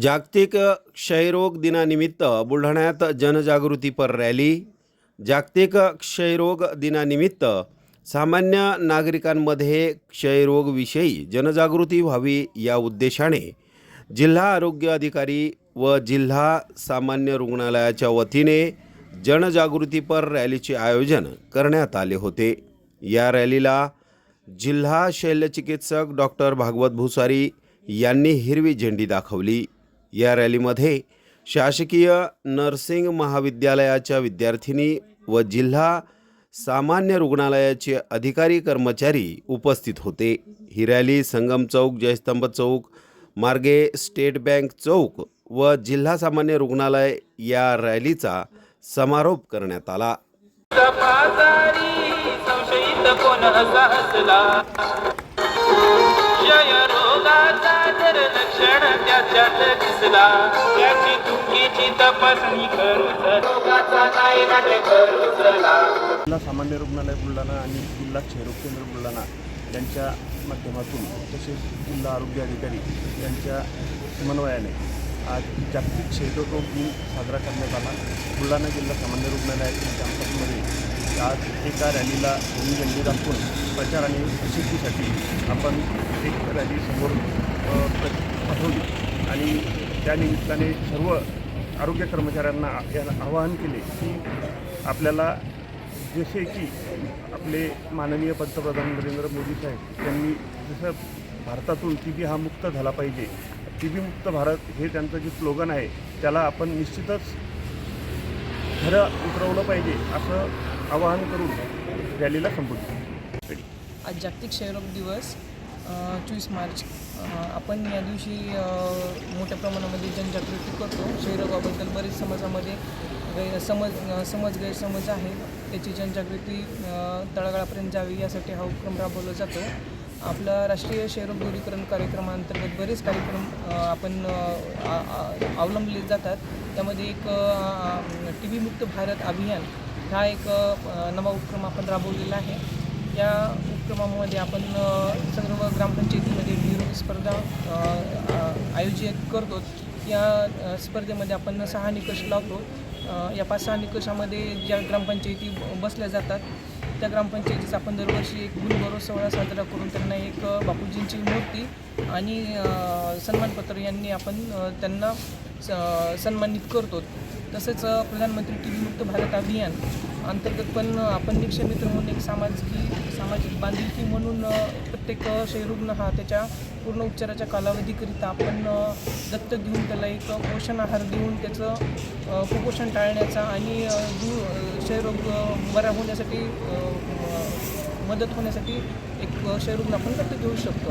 जागतिक क्षयरोग दिनानिमित्त बुलढाण्यात जनजागृतीपर रॅली. जागतिक क्षयरोग दिनानिमित्त सामान्य नागरिकांमध्ये क्षयरोगविषयी जनजागृती व्हावी या उद्देशाने जिल्हा आरोग्य अधिकारी व जिल्हा सामान्य रुग्णालयाच्या वतीने जनजागृतीपर रॅलीचे आयोजन करण्यात आले होते. या रॅलीला जिल्हा शल्यचिकित्सक डॉक्टर भागवत भुसारी यांनी हिरवी झेंडी दाखवली. या रॅलीमध्ये शासकीय नर्सिंग महाविद्यालयाच्या विद्यार्थिनी व जिल्हा सामान्य रुग्णालयाचे अधिकारी कर्मचारी उपस्थित होते. ही रॅली संगम चौक जयस्तंभ चौक मार्गे स्टेट बँक चौक व जिल्हा सामान्य रुग्णालय या रॅलीचा समारोप करण्यात आला. तपासारी संशयित जर लक्षण त्याच्यात दिसला त्याची चुकीची तपासणी करू जिल्हा सामान्य रुग्णालय बुलढाणा आणि जिल्हा क्षयरोग केंद्र बुलढाणा यांच्या माध्यमातून तसेच जिल्हा आरोग्य अधिकारी यांच्या समन्वयाने आज जागतिक क्षयरोग दिन साजरा करण्यात आला. बुलढाणा जिल्हा सामान्य रुग्णालयातील कॅम्पसमध्ये आज एका रॅलीला दोन्ही झेंडे दाखवून प्रचार आणि प्रसिद्धीसाठी आपण एक रॅली समोर पाठवली. आणि त्या निमित्ताने सर्व आरोग्य कर्मचाऱ्यांना याला आवाहन केले की आपल्याला जसे की आपले माननीय पंतप्रधान नरेंद्र मोदी साहेब यांनी जसं भारतातून टी बी हा मुक्त झाला पाहिजे टी बी मुक्त भारत हे त्यांचं जे स्लोगन आहे त्याला आपण निश्चितच खरं उतरवलं पाहिजे असं आवाहन करून रॅलीला संबोधित आज जागतिक क्षयरोग दिवस चोवीस मार्च. आपण या दिवशी मोठ्या प्रमाणामध्ये जनजागृती करतो. क्षयरोगाबद्दल बरेच समाजामध्ये गैर समज समज गैरसमज आहे. त्याची जनजागृती तळागाळापर्यंत जावी यासाठी हा उपक्रम राबवला जातो. आपला राष्ट्रीय क्षयरोग दूरीकरण कार्यक्रमाअंतर्गत बरेच कार्यक्रम आपण अवलंबले जातात. त्यामध्ये एक टी व्हीमुक्त मुक्त भारत अभियान हा एक नवा उपक्रम आपण राबवलेला आहे. या उपक्रमामध्ये आपण सर्व ग्रामपंचायतीमध्ये निरोगी स्पर्धा आयोजित करतो. या स्पर्धेमध्ये आपण सहा निकष लावतो. या पाच सहा निकषामध्ये ज्या ग्रामपंचायती बसल्या जातात त्या ग्रामपंचायतीचा आपण दरवर्षी एक गुणगौरव सोहळा साजरा करून त्यांना एक बापूजींची मूर्ती आणि सन्मानपत्र यांनी आपण त्यांना स- सन्मानित करतो. तसेच प्रधानमंत्री टी व्ही मुक्त भारत अभियान अंतर्गत पण आपण निक्षय मित्र म्हणून एक सामाजिक सामाजिक बांधिलकी म्हणून प्रत्येक क्षयरुग्ण हा त्याच्या पूर्ण उपचाराच्या कालावधीकरिता आपण दत्तक घेऊन त्याला एक पोषण आहार देऊन त्याचं कुपोषण टाळण्याचा आणि अ, दू क्षयरोग बरा होण्यासाठी मदत होण्यासाठी एक क्षयरोग आपण दत्तक घेऊ शकतो.